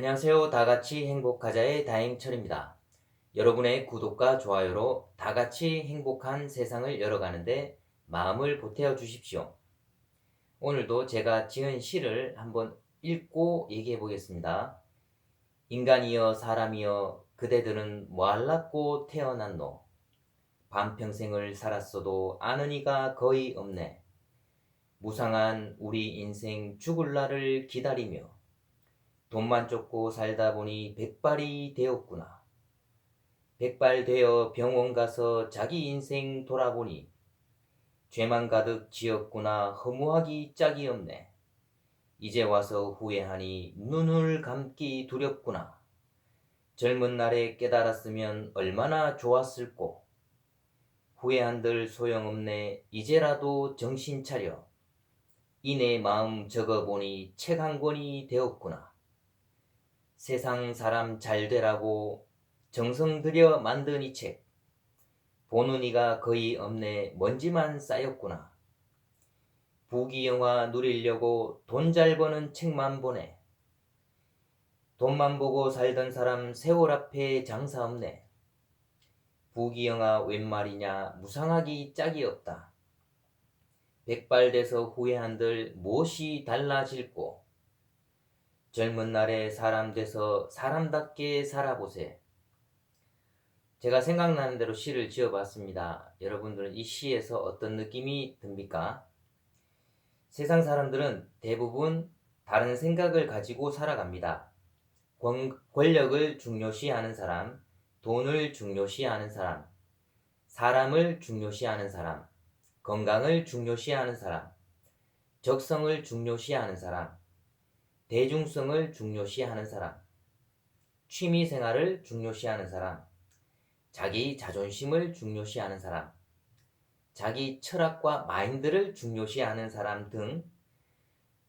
안녕하세요. 다 같이 행복하자의 다행철입니다. 여러분의 구독과 좋아요로 다 같이 행복한 세상을 열어가는데 마음을 보태어 주십시오. 오늘도 제가 지은 시를 한번 읽고 얘기해 보겠습니다. 인간이여 사람이여 그대들은 뭐할라고 태어났노? 반평생을 살았어도 아는 이가 거의 없네. 무상한 우리 인생 죽을 날을 기다리며 돈만 쫓고 살다 보니 백발이 되었구나. 백발 되어 병원 가서 자기 인생 돌아보니 죄만 가득 지었구나 허무하기 짝이 없네. 이제 와서 후회하니 눈을 감기 두렵구나. 젊은 날에 깨달았으면 얼마나 좋았을꼬. 후회한들 소용없네. 이제라도 정신 차려. 이내 마음 적어보니 책 한 권이 되었구나. 세상 사람 잘 되라고 정성 들여 만든 이 책. 보는 이가 거의 없네 먼지만 쌓였구나. 부귀영화 누리려고 돈 잘 버는 책만 보네. 돈만 보고 살던 사람 세월 앞에 장사 없네. 부귀영화 웬 말이냐 무상하기 짝이 없다. 백발돼서 후회한들 무엇이 달라질꼬. 젊은 날에 사람 돼서 사람답게 살아보세. 제가 생각나는 대로 시를 지어봤습니다. 여러분들은 이 시에서 어떤 느낌이 듭니까? 세상 사람들은 대부분 다른 생각을 가지고 살아갑니다. 권, 권력을 중요시하는 사람, 돈을 중요시하는 사람, 사람을 중요시하는 사람, 건강을 중요시하는 사람, 적성을 중요시하는 사람, 대중성을 중요시하는 사람, 취미 생활을 중요시하는 사람, 자기 자존심을 중요시하는 사람, 자기 철학과 마인드를 중요시하는 사람 등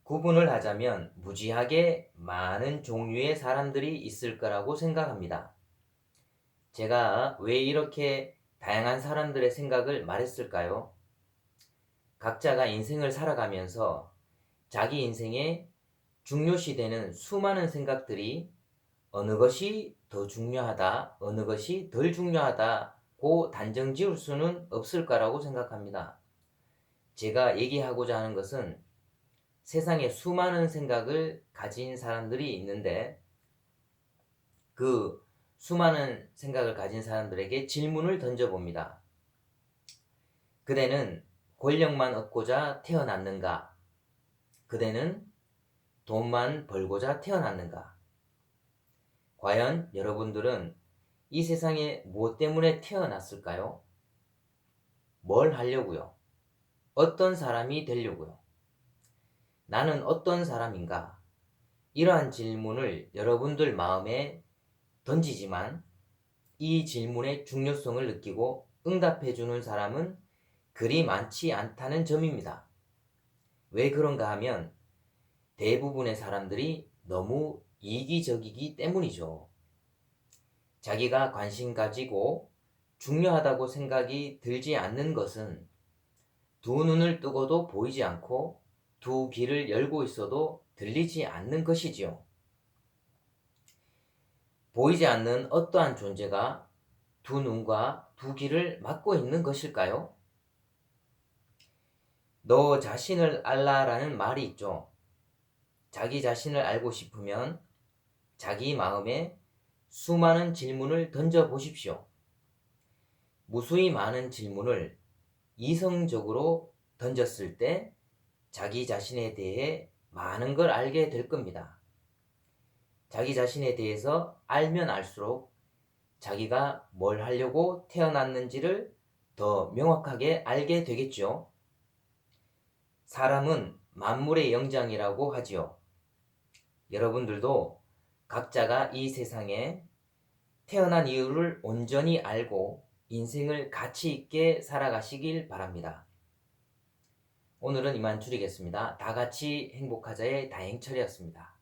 구분을 하자면 무지하게 많은 종류의 사람들이 있을 거라고 생각합니다. 제가 왜 이렇게 다양한 사람들의 생각을 말했을까요? 각자가 인생을 살아가면서 자기 인생에 중요시되는 수많은 생각들이 어느 것이 더 중요하다, 어느 것이 덜 중요하다고 단정 지을 수는 없을 거라고 생각합니다. 제가 얘기하고자 하는 것은 세상에 수많은 생각을 가진 사람들이 있는데 그 수많은 생각을 가진 사람들에게 질문을 던져봅니다. 그대는 권력만 얻고자 태어났는가? 그대는 돈만 벌고자 태어났는가? 과연 여러분들은 이 세상에 무엇 때문에 태어났을까요? 뭘 하려고요? 어떤 사람이 되려고요? 나는 어떤 사람인가? 이러한 질문을 여러분들 마음에 던지지만 이 질문의 중요성을 느끼고 응답해주는 사람은 그리 많지 않다는 점입니다. 왜 그런가 하면 대부분의 사람들이 너무 이기적이기 때문이죠. 자기가 관심 가지고 중요하다고 생각이 들지 않는 것은 두 눈을 뜨고도 보이지 않고 두 귀를 열고 있어도 들리지 않는 것이지요. 보이지 않는 어떠한 존재가 두 눈과 두 귀를 막고 있는 것일까요? 너 자신을 알라라는 말이 있죠. 자기 자신을 알고 싶으면 자기 마음에 수많은 질문을 던져 보십시오. 무수히 많은 질문을 이성적으로 던졌을 때 자기 자신에 대해 많은 걸 알게 될 겁니다. 자기 자신에 대해서 알면 알수록 자기가 뭘 하려고 태어났는지를 더 명확하게 알게 되겠죠. 사람은 만물의 영장이라고 하지요. 여러분들도 각자가 이 세상에 태어난 이유를 온전히 알고 인생을 가치 있게 살아가시길 바랍니다. 오늘은 이만 줄이겠습니다. 다 같이 행복하자의 다행철이었습니다.